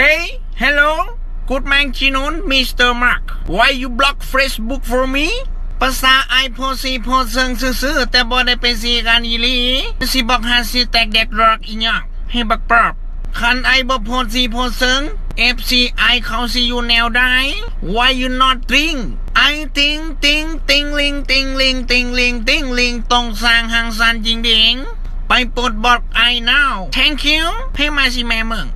Hey, hello. Good afternoon, Mr. Mark. Why you block Facebook for me? ภาษาไอโพสีโพเซิงซื่อๆแต่บ่ได้เป็นสีกันอีหลีสิบอกหาสิแตกเด็ดรอกอีหยังให้บักปรับคันไอบ่โพสีโพเซิง FCI เขาสิอยู่แนวใด Why you not drink I think think ting ling ting ling ting ling ting ling ต้องสร้างหางสันจริงดิงไปปลดบอกไอ now Thank you ให้มาสิแม่เมึง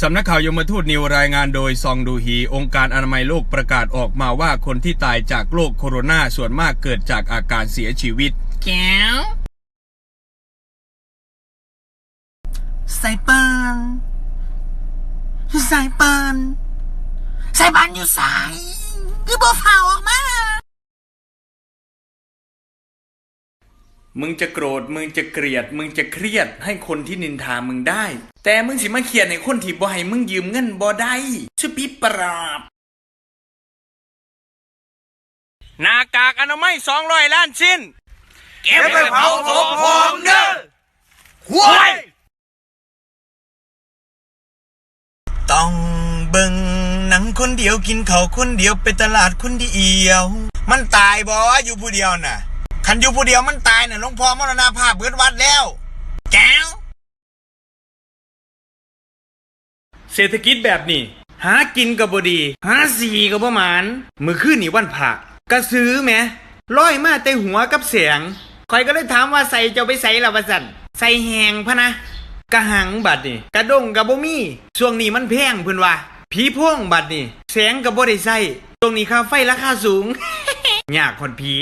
สำนักข่าวยมทูตนิวรายงานโดยซองดูฮี องค์การอนามัยโลกประกาศออกมาว่าคนที่ตายจากโรคโคโรนาส่วนมากเกิดจากอาการเสียชีวิต แก้วสายปานสายปานสายปานอยู่สายคือบ่ฝ่าออกมา มึงจะโกรธ มึงจะเกลียด มึงจะเครียดให้คนที่นินทามึงได้ แต่มึงสิมาเขียนให้คนที่บ่ให้มึงยืมเงินบ่ได้ชื่อพี่ปราบหน้ากากอนามัยสองร้อยล้านชิ้น เก็บไปเผาศพพองเด้อหวยต้องเบิ่งหนังคนเดียวกินเขาวคนเดียวไปตลาดคนเดียว มันตายบ่อยู่ผู้เดียวน่ะ คันอยู่ผู้เดียวมันตายน่ะหลวงพ่อมรณภาพเบิดวัดแล้วแก้วเศรษฐกิจแบบนี้ หากินกับบดี หาสีกับประมาณมือขึ้นนี่วันผักกระซื้อแหมร้อยมาแต่หัวกับเสียงคอยก็เลยถามว่าใส่จ้าไปใส่ละวะสันใส่แหงพะนะกระหังบัดนี่กระด้งกับบมี่ช่วงนี้มันแพงเพิ่นว่าผีพ่วงบัดนี่แสงกับบ่ได้ใส่ตรงนี้ค่าไฟราคาสูงยากคนผี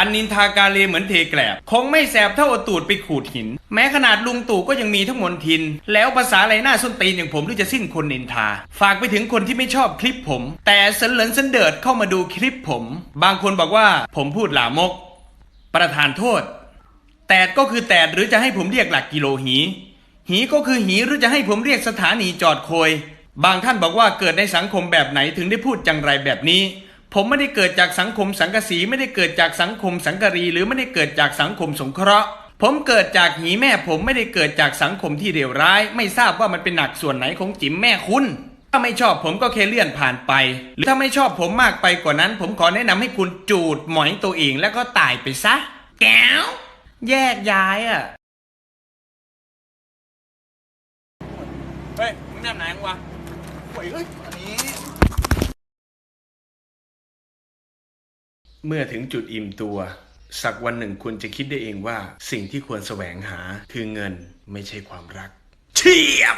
อันนินทากาเลเหมือนเทแกลบ คงไม่แสบเท่าอตูดไปขูดหิน แม้ขนาดลุงตู่ก็ยังมีทั้งมนทิน แล้วภาษาไรหน้าส้นตีนอย่างผมที่จะสิ้นคนนินทา ฝากไปถึงคนที่ไม่ชอบคลิปผม แต่สันเหลินสันเดิดเข้ามาดูคลิปผม บางคนบอกว่าผมพูดหลามก ประธานโทษ แตดก็คือแตดหรือจะให้ผมเรียกหลักกิโลหี หีก็คือหีหรือจะให้ผมเรียกสถานีจอดโคย บางท่านบอกว่าเกิดในสังคมแบบไหนถึงได้พูดจังไรแบบนี้ ผมไม่ได้เกิดจากสังคมสังกสีไม่ได้เกิดจากสังคมสังกรี หรือไม่ได้เกิดจากสังคมสงเคราะห์ ผมเกิดจากหีแม่ผมไม่ได้เกิดจากสังคมที่เลวร้าย ไม่ทราบว่ามันเป็นหนักส่วนไหนของจิ๋มแม่คุณ ถ้าไม่ชอบผมก็แค่เลื่อนผ่านไป หรือถ้าไม่ชอบผมมากไปกว่านั้น ผมขอแนะนำให้คุณจูดหมอยตัวเองแล้วก็ตายไปซะ แก้ว แยกย้ายอะเฮ้ยมึงทำไหนมึงวะเฮ้ยนี่ เมื่อถึงจุดอิ่มตัว สักวันหนึ่งคุณจะคิดได้เองว่า สิ่งที่ควรแสวงหาคือเงินไม่ใช่ความรักเชียบ